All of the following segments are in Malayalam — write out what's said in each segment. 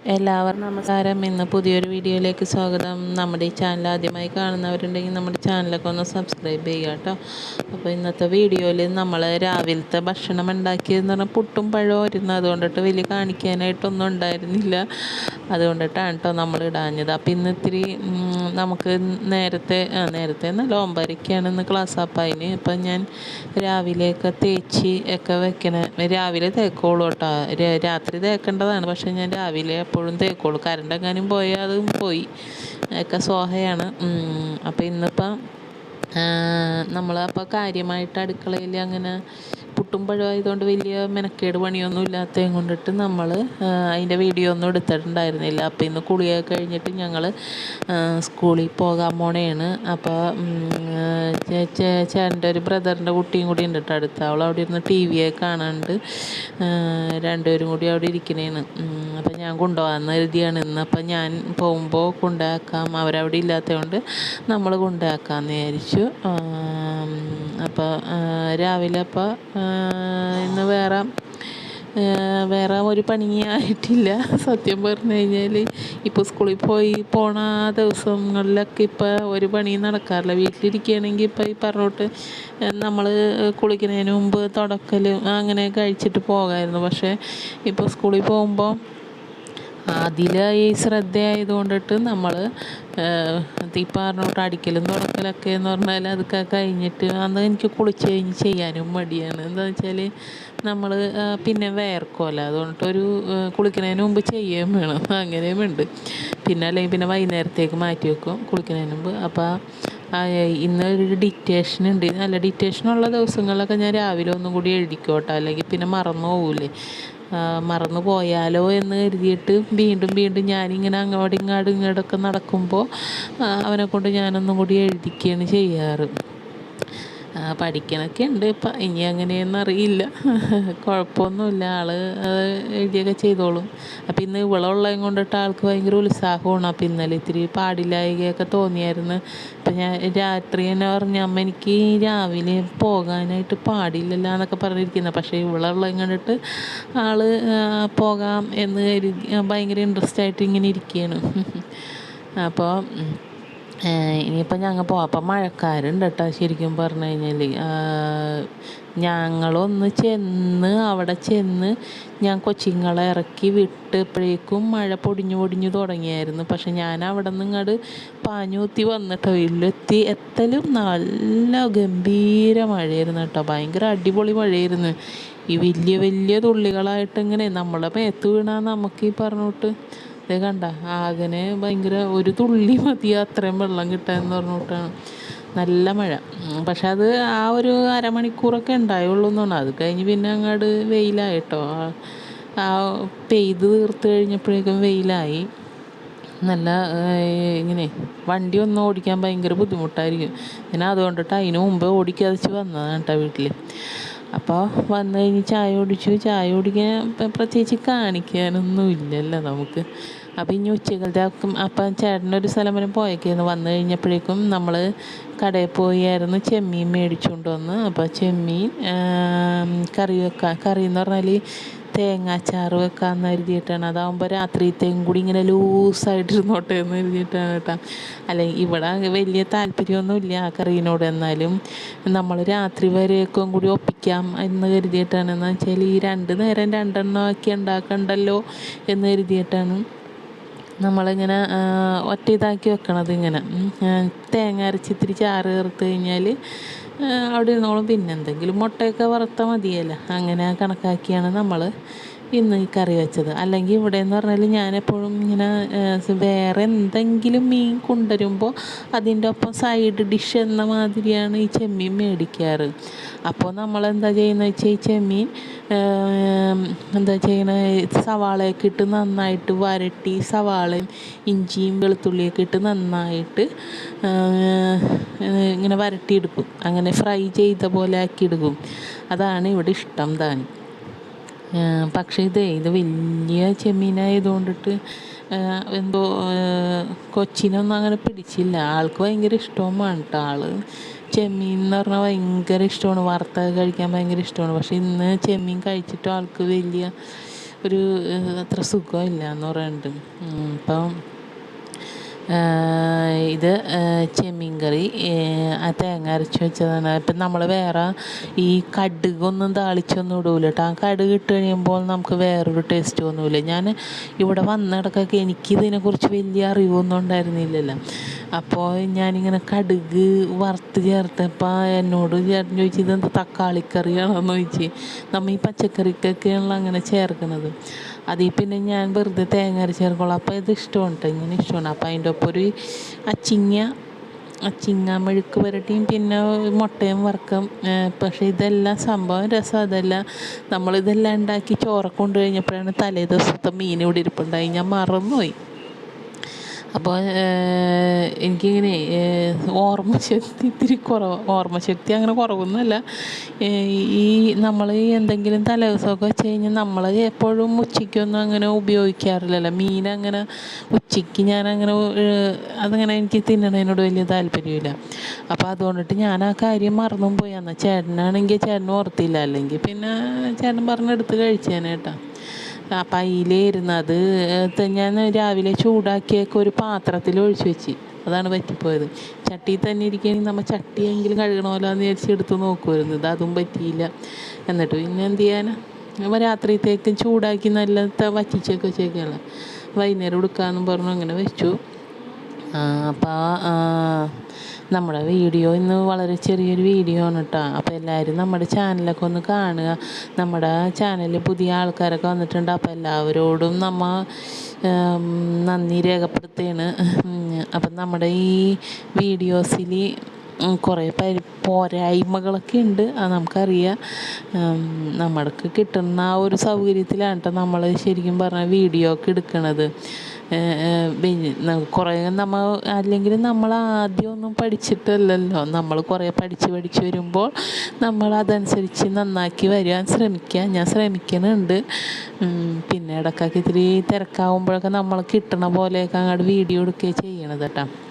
എല്ലാവർക്കും നമസ്കാരം. ഇന്ന് പുതിയൊരു വീഡിയോയിലേക്ക് സ്വാഗതം. നമ്മുടെ ഈ ചാനൽ ആദ്യമായി കാണുന്നവരുണ്ടെങ്കിൽ നമ്മുടെ ചാനലൊക്കെ ഒന്ന് സബ്സ്ക്രൈബ് ചെയ്യുക കേട്ടോ. അപ്പോൾ ഇന്നത്തെ വീഡിയോയിൽ നമ്മൾ രാവിലത്തെ ഭക്ഷണം ഉണ്ടാക്കിയതെന്ന് പറഞ്ഞാൽ പുട്ടും പഴവും ഇരുന്ന് അതുകൊണ്ടിട്ട് വലിയ കാണിക്കാനായിട്ടൊന്നും ഉണ്ടായിരുന്നില്ല. അതുകൊണ്ടിട്ടാണ് കേട്ടോ നമ്മൾ ഇടാഞ്ഞത്. അപ്പോൾ ഇന്ന് ഇത്തിരി നമുക്ക് നേരത്തെ നേരത്തെ എന്നല്ല ഒമ്പതരയ്ക്കാണ് ഇന്ന് ക്ലാസ് അപ്പായിന് അപ്പം ഞാൻ രാവിലെയൊക്കെ തേച്ച് ഒക്കെ വെക്കണ രാവിലെ തേക്കോളൂ കേട്ടോ. രാത്രി തേക്കേണ്ടതാണ്. പക്ഷേ ഞാൻ രാവിലെ എപ്പോഴും തേക്കോളൂ കറണ്ട് എങ്ങാനും പോയാൽ അതും പോയി. ഒക്കെ സോഹയാണ്. അപ്പം ഇന്നിപ്പം നമ്മൾ അപ്പോൾ കാര്യമായിട്ട് അടുക്കളയിൽ അങ്ങനെ പുട്ടും പഴമായതുകൊണ്ട് വലിയ മെനക്കേട് പണിയൊന്നും ഇല്ലാത്തതും കൊണ്ടിട്ട് നമ്മൾ അതിന്റെ വീഡിയോ ഒന്നും എടുത്തിട്ടുണ്ടായിരുന്നില്ല. അപ്പോൾ ഇന്ന് കുളിയൊക്കെ കഴിഞ്ഞിട്ട് ഞങ്ങൾ സ്കൂളിൽ പോകാൻ പോണേണ്. അപ്പോൾ ചേട്ടന്റെ ഒരു ബ്രദറിന്റെ കുട്ടിയും കൂടി ഉണ്ട് കേട്ടോ അടുത്ത്. അവൾ അവിടെ ഇരുന്ന് ടി വിയെ കാണാണ്ട് രണ്ടുപേരും കൂടി അവിടെ ഇരിക്കണേന്ന് അപ്പം ഞാൻ കൊണ്ടുപോകാമെന്ന് കരുതിയാണ് ഇന്ന്. അപ്പം ഞാൻ പോകുമ്പോൾ കൊണ്ടാക്കാം. അവരവിടെ ഇല്ലാത്തതുകൊണ്ട് നമ്മൾ കൊണ്ടാക്കാമെന്ന് വിചാരിച്ചു. അപ്പോൾ രാവിലെ അപ്പോൾ ഇന്ന് വേറെ വേറെ ഒരു പണിയായിട്ടില്ല. സത്യം പറഞ്ഞു കഴിഞ്ഞാൽ ഇപ്പോൾ സ്കൂളിൽ പോയി പോണ ദിവസങ്ങളിലൊക്കെ ഇപ്പോൾ ഒരു പണി നടക്കാറില്ല. വീട്ടിലിരിക്കുകയാണെങ്കിൽ ഇപ്പോൾ ഈ പറഞ്ഞോട്ട് നമ്മൾ കുളിക്കുന്നതിന് മുമ്പ് തുടക്കൽ അങ്ങനെ കഴിച്ചിട്ട് പോകാമായിരുന്നു പക്ഷേ ഇപ്പോൾ സ്കൂളിൽ പോകുമ്പോൾ അതിൽ ഈ ശ്രദ്ധയായത് കൊണ്ടിട്ട് നമ്മൾ ഈ അടിക്കലും തുടക്കലൊക്കെ എന്ന് പറഞ്ഞാൽ അതൊക്കെ കഴിഞ്ഞിട്ട് അന്ന് എനിക്ക് കുളിച്ച് കഴിഞ്ഞ് ചെയ്യാനും മടിയാണ്. എന്താ വെച്ചാൽ നമ്മൾ പിന്നെ വേർക്കുമല്ലോ അതുകൊണ്ടിട്ടൊരു കുളിക്കുന്നതിന് മുമ്പ് ചെയ്യുകയും വേണം. അങ്ങനെയും ഉണ്ട്. പിന്നെ അല്ലെങ്കിൽ പിന്നെ വൈകുന്നേരത്തേക്ക് മാറ്റി വെക്കും കുളിക്കുന്നതിന് മുമ്പ്. അപ്പോൾ ഇന്ന് ഒരു ഡിറ്റേഷൻ ഉണ്ട്. നല്ല ഡിറ്റേഷനുള്ള ദിവസങ്ങളിലൊക്കെ ഞാൻ രാവിലെ ഒന്നും കൂടി എഴുതിക്കോട്ടെ. അല്ലെങ്കിൽ പിന്നെ മറന്നു പോകൂലേ. ആ, മറന്നു പോയാലോ എന്ന് കരുതിയിട്ട് വീണ്ടും വീണ്ടും ഞാനിങ്ങനെ അങ്ങോട്ടും ഇങ്ങോട്ടും ഇങ്ങോട്ടൊക്കെ നടക്കുമ്പോൾ അവനെക്കൊണ്ട് ഞാനൊന്നും കൂടി എഴുതിക്കുകയാണ് ചെയ്യാറ്. പഠിക്കണൊക്കെ ഉണ്ട്. ഇപ്പം ഇനി അങ്ങനെയൊന്നും അറിയില്ല. കുഴപ്പമൊന്നുമില്ല. അത് എഴുതിയൊക്കെ ചെയ്തോളും. അപ്പം ഇന്ന് ഇവളുള്ളതും കൊണ്ടിട്ട് ആൾക്ക് ഭയങ്കര ഉത്സാഹമാണ്. അപ്പം ഇന്നലെ ഇത്തിരി പാടില്ലായികയൊക്കെ തോന്നിയായിരുന്നു. അപ്പം ഞാൻ രാത്രി തന്നെ പറഞ്ഞു അമ്മ എനിക്ക് രാവിലെ പോകാനായിട്ട് പാടില്ലല്ല എന്നൊക്കെ പറഞ്ഞിരിക്കുന്നത് പക്ഷേ ഇവളുള്ളതും കണ്ടിട്ട് ആൾ ആ, പോകാം എന്ന് ഭയങ്കര ഇൻട്രസ്റ്റ് ആയിട്ട് ഇങ്ങനെ ഇരിക്കുകയാണ്. അപ്പോൾ ഇനിയിപ്പോൾ ഞങ്ങൾ പോവാം അപ്പം മഴക്കാരുണ്ട് കേട്ടോ ശരിക്കും പറഞ്ഞു കഴിഞ്ഞാൽ ഞങ്ങളൊന്ന് ചെന്ന് അവിടെ ചെന്ന് ഞാൻ കൊച്ചിങ്ങളെ ഇറക്കി വിട്ടപ്പോഴേക്കും മഴ പൊടിഞ്ഞു പൊടിഞ്ഞു തുടങ്ങിയായിരുന്നു. പക്ഷെ ഞാൻ അവിടെ നിന്ന് ഇങ്ങോട്ട് പാഞ്ഞൂത്തി വന്നിട്ടോ. വീട്ടിലെത്തി എത്തലും നല്ല ഗംഭീര മഴയായിരുന്നു കേട്ടോ. ഭയങ്കര അടിപൊളി മഴയായിരുന്നു. ഈ വലിയ വലിയ തുള്ളികളായിട്ട് ഇങ്ങനെ നമ്മളെ മേത്ത് വീണാൽ നമുക്ക് ഈ പറഞ്ഞോട്ട് ഇത് കണ്ട. ആകനെ ഭയങ്കര ഒരു തുള്ളി മതി അത്രയും വെള്ളം കിട്ടാന്ന് പറഞ്ഞിട്ടാണ് നല്ല മഴ. പക്ഷെ അത് ആ ഒരു അരമണിക്കൂറൊക്കെ ഉണ്ടായുള്ളൂ എന്നാണ് അത് കഴിഞ്ഞ് പിന്നെ അങ്ങോട്ട് വെയിലായിട്ടോ. ആ- പെയ്ത് തീർത്ത് കഴിഞ്ഞപ്പോഴേക്കും വെയിലായി. നല്ല ഇങ്ങനെ വണ്ടി ഒന്നും ഓടിക്കാൻ ഭയങ്കര ബുദ്ധിമുട്ടായിരിക്കും. ഞാൻ അതുകൊണ്ടിട്ട് അതിന് മുമ്പ് ഓടിക്കാതിച്ച് വന്നതാണ് കേട്ടോ വീട്ടിൽ അപ്പോൾ വന്നു കഴിഞ്ഞ് ചായ കുടിച്ചു. ചായ കുടിക്കാൻ പ്ര- പ്രത്യേകിച്ച് കാണിക്കാനൊന്നും ഇല്ലല്ലോ നമുക്ക്. അപ്പോൾ ഇനി ഉച്ചകളുടെ ആക്കും അപ്പം ചേട്ടനൊരു സ്ഥലം വരെ പോയേക്കായിരുന്നു. വന്നു കഴിഞ്ഞപ്പോഴേക്കും നമ്മൾ കടയിൽ പോയായിരുന്നു ചെമ്മീൻ മേടിച്ചുകൊണ്ട് വന്ന് അപ്പോൾ ചെമ്മീൻ കറി വെക്കാൻ കറി എന്ന് പറഞ്ഞാൽ തേങ്ങാച്ചാറ് വെക്കാമെന്ന് കരുതിയിട്ടാണ്. അതാകുമ്പോൾ രാത്രിയത്തേയും കൂടി ഇങ്ങനെ ലൂസായിട്ട് ഇരുന്നോട്ടെ എന്ന് കരുതിയിട്ടാണ് കേട്ടോ. അല്ലെങ്കിൽ ഇവിടെ വലിയ താല്പര്യമൊന്നുമില്ല ആ കറീനോട്. എന്നാലും നമ്മൾ രാത്രി വരെയൊക്കെ കൂടി ഒപ്പിക്കാം എന്ന് കരുതിയിട്ടാണ്. എന്ന് വെച്ചാൽ ഈ രണ്ട് നേരം രണ്ടെണ്ണം ആക്കി ഉണ്ടാക്കണ്ടല്ലോ എന്ന് കരുതിയിട്ടാണ് നമ്മളിങ്ങനെ ഒറ്റ ഇതാക്കി വെക്കണത് ഇങ്ങനെ. തേങ്ങ അരച്ച് ഇത്തിരി ചാറ് ചേർത്ത് കഴിഞ്ഞാൽ അവിടെ ഇരുന്നോളും. പിന്നെ എന്തെങ്കിലും മുട്ടയൊക്കെ വറുത്താൽ മതിയല്ലോ. അങ്ങനെ കണക്കാക്കിയാണ് നമ്മൾ ഇന്ന് ഈ കറി വെച്ചത്. അല്ലെങ്കിൽ ഇവിടെ എന്ന് പറഞ്ഞാൽ ഞാനെപ്പോഴും ഇങ്ങനെ വേറെ എന്തെങ്കിലും മീൻ കൊണ്ടുവരുമ്പോൾ അതിന്റെ ഒപ്പം സൈഡ് ഡിഷ് എന്ന മാതിരിയാണ് ഈ ചെമ്മീൻ മേടിക്കാറ്. അപ്പോൾ നമ്മൾ എന്താ ചെയ്യുന്നത് വെച്ചാൽ ഈ ചെമ്മീൻ എന്താ ചെയ്യണത് സവാളയൊക്കെ ഇട്ട് നന്നായിട്ട് വരട്ടി സവാളയും ഇഞ്ചിയും വെളുത്തുള്ളിയൊക്കെ ഇട്ട് നന്നായിട്ട് ഇങ്ങനെ വരട്ടിയെടുക്കും. അങ്ങനെ ഫ്രൈ ചെയ്ത പോലെ ആക്കിയെടുക്കും. അതാണ് ഇവിടെ ഇഷ്ടം താനും പക്ഷേ ഇതേ ഇത് വലിയ ചെമ്മീനായതുകൊണ്ടിട്ട് എന്തോ കൊച്ചിനൊന്നും അങ്ങനെ പിടിച്ചില്ല. ആൾക്ക് ഭയങ്കര ഇഷ്ടവുമാണ് കേട്ടോ ആൾ. ചെമ്മീൻ എന്ന് പറഞ്ഞാൽ ഭയങ്കര ഇഷ്ടമാണ്. വറുത്ത കഴിക്കാൻ ഭയങ്കര ഇഷ്ടമാണ്. പക്ഷെ ഇന്ന് ചെമ്മീൻ കഴിച്ചിട്ടും ആൾക്ക് വലിയ ഒരു അത്ര സുഖമില്ല എന്ന് പറയുന്നുണ്ട് ഇപ്പം ഇത് ചെമ്മീൻ കറി തേങ്ങ അരച്ച് വെച്ചതാണ്. ഇപ്പം നമ്മൾ വേറെ ഈ കടുകൊന്നും താളിച്ചൊന്നും ഇടൂല കേട്ടോ ആ കടുക് ഇട്ട് കഴിയുമ്പോൾ നമുക്ക് വേറൊരു ടേസ്റ്റ് ഒന്നുമില്ല. ഞാൻ ഇവിടെ വന്നിടക്കൊക്കെ എനിക്കിതിനെക്കുറിച്ച് വലിയ അറിവൊന്നും ഉണ്ടായിരുന്നില്ലല്ലോ. അപ്പോൾ ഞാനിങ്ങനെ കടുക് വറുത്ത് ചേർത്തപ്പോൾ എന്നോട് ചേട്ടൻ ചോദിച്ചു തക്കാളിക്കറിയാണോ എന്ന് ചോദിച്ചു? നമ്മൾ ഈ പച്ചക്കറിക്കൊക്കെയാണല്ലോ അങ്ങനെ ചേർക്കുന്നത്. അതിൽ പിന്നെ ഞാൻ വെറുതെ തേങ്ങ അരച്ച് ചേർക്കുള്ളൂ അപ്പോൾ ഇത് ഇഷ്ടമാണ് കേട്ടോ ഇങ്ങനെ ഇഷ്ടമാണ് അപ്പോൾ അതിന്റെ ഒപ്പം ഒരു അച്ചിങ്ങ അച്ചിങ്ങ മെഴുക്ക് പുരട്ടിയും പിന്നെ മുട്ടയും വറക്കും. പക്ഷേ ഇതെല്ലാം സംഭവം രസം. അതല്ല നമ്മളിതെല്ലാം ഉണ്ടാക്കി ചോറൊക്കെ കൊണ്ടു കഴിഞ്ഞപ്പോഴാണ് തലേ ദിവസത്തെ മീൻ ഇവിടെ ഇരിപ്പുണ്ടായി. ഞാൻ മറന്നുപോയി. അപ്പോൾ എനിക്കിങ്ങനെ ഓർമ്മശക്തി ഇത്തിരി കുറവ് ഓർമ്മശക്തി അങ്ങനെ കുറവൊന്നുമല്ല. ഈ നമ്മൾ എന്തെങ്കിലും തലേദിവസമൊക്കെ വെച്ച് കഴിഞ്ഞാൽ നമ്മൾ എപ്പോഴും ഉച്ചയ്ക്കൊന്നും അങ്ങനെ ഉപയോഗിക്കാറില്ലല്ലോ. മീൻ അങ്ങനെ ഉച്ചയ്ക്ക് ഞാനങ്ങനെ അതങ്ങനെ എനിക്ക് തിന്നണതിനോട് വലിയ താല്പര്യമില്ല. അപ്പോൾ അതുകൊണ്ടിട്ട് ഞാൻ ആ കാര്യം മറന്നും പോയി. എന്നാൽ ചേട്ടനാണെങ്കിൽ ചേട്ടൻ ഓർത്തില്ല. അല്ലെങ്കിൽ പിന്നെ ചേട്ടൻ പറഞ്ഞെടുത്ത് കഴിച്ചേനെ കേട്ടോ. അപ്പം അതിലിരുന്നത് ഞാൻ രാവിലെ ചൂടാക്കിയൊക്കെ ഒരു പാത്രത്തിൽ ഒഴിച്ചു വെച്ച്. അതാണ് പറ്റിപ്പോയത്. ചട്ടി തന്നെ ഇരിക്കുകയാണെങ്കിൽ നമ്മൾ ചട്ടിയെങ്കിലും കഴുകണമല്ലോ എന്ന് വിചാരിച്ച് എടുത്ത് നോക്കുമായിരുന്നു ഇത് അതും പറ്റിയില്ല. എന്നിട്ട് പിന്നെ എന്ത് ചെയ്യാനാ അപ്പോൾ ചൂടാക്കി നല്ല വറ്റിച്ചൊക്കെ വെച്ചേക്കാണ്. വൈകുന്നേരം എടുക്കാമെന്നും പറഞ്ഞു അങ്ങനെ വെച്ചു. അപ്പോൾ നമ്മുടെ വീഡിയോ ഇന്ന് വളരെ ചെറിയൊരു വീഡിയോ ആണ് കേട്ടോ. അപ്പോൾ എല്ലാവരും നമ്മുടെ ചാനലൊക്കെ ഒന്ന് കാണുക. നമ്മുടെ ചാനലിൽ പുതിയ ആൾക്കാരൊക്കെ വന്നിട്ടുണ്ട്. അപ്പോൾ എല്ലാവരോടും നമ്മ നന്ദി രേഖപ്പെടുത്തുകയാണ്. അപ്പം നമ്മുടെ ഈ വീഡിയോസിൽ കുറേ പരി പോരായ്മകളൊക്കെ ഉണ്ട്. അത് നമുക്കറിയാം. നമ്മൾക്ക് കിട്ടുന്ന ആ ഒരു സൗകര്യത്തിലാണ് കേട്ടോ നമ്മൾ ശരിക്കും പറഞ്ഞാൽ വീഡിയോ ഒക്കെ എടുക്കണത്. കുറേ നമ്മൾ അല്ലെങ്കിൽ നമ്മൾ ആദ്യമൊന്നും പഠിച്ചിട്ടല്ലല്ലോ. നമ്മൾ കുറേ പഠിച്ച് പഠിച്ച് വരുമ്പോൾ നമ്മൾ അതനുസരിച്ച് നന്നാക്കി വരാൻ ശ്രമിക്കുക ഞാൻ ശ്രമിക്കുന്നുണ്ട് പിന്നെ ഇടയ്ക്കൊക്കെ ഇത്തിരി തിരക്കാവുമ്പോഴൊക്കെ നമ്മൾ കിട്ടണ പോലെയൊക്കെ അങ്ങോട്ട് വീഡിയോ എടുക്കുകയാണ് ചെയ്യണത് കേട്ടോ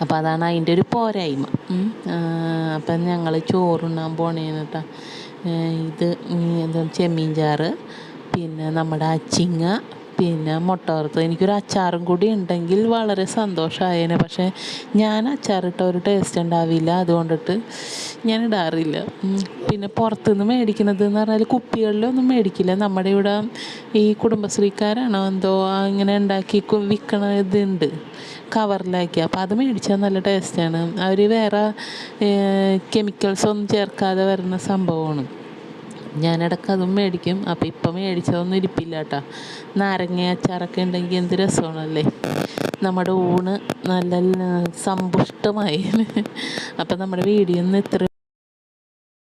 അപ്പോൾ അതാണ് അതിന്റെ ഒരു പോരായ്മ. അപ്പം ഞങ്ങൾ ചോറുണ്ണാൻ പോണേന്ന് കേട്ടോ ഇത് ചെമ്മീൻ ചാറ് പിന്നെ നമ്മുടെ അച്ചിങ്ങ പിന്നെ മുട്ട വറുത്തത് എനിക്കൊരു അച്ചാറും കൂടി ഉണ്ടെങ്കിൽ വളരെ സന്തോഷമായേനെ. പക്ഷേ ഞാൻ അച്ചാറിട്ട ഒരു ടേസ്റ്റ് ഉണ്ടാവില്ല. അതുകൊണ്ടിട്ട് ഞാൻ ഇടാറില്ല. പിന്നെ പുറത്തുനിന്ന് മേടിക്കുന്നത് എന്ന് പറഞ്ഞാൽ കുപ്പികളിലൊന്നും മേടിക്കില്ല. നമ്മുടെ ഇവിടെ ഈ കുടുംബശ്രീക്കാരാണോ എന്തോ അങ്ങനെ ഉണ്ടാക്കി വിൽക്കണ ഇതുണ്ട്. കവറിലാക്കി. അപ്പോൾ അത് മേടിച്ചാൽ നല്ല ടേസ്റ്റാണ് അവർ വേറെ കെമിക്കൽസ് ഒന്നും ചേർക്കാതെ വരുന്ന സംഭവമാണ്. ഞാനിടയ്ക്ക് അതും മേടിക്കും. അപ്പോൾ ഇപ്പം മേടിച്ചതൊന്നും ഇരിപ്പില്ല കേട്ടോ. നാരങ്ങ അച്ചാറൊക്കെ ഉണ്ടെങ്കിൽ എന്ത് രസമാണല്ലേ? നമ്മുടെ ഊണ് നല്ല സമ്പുഷ്ടമായി. അപ്പം നമ്മുടെ വീഡിയോ ഇന്ന് ഇത്ര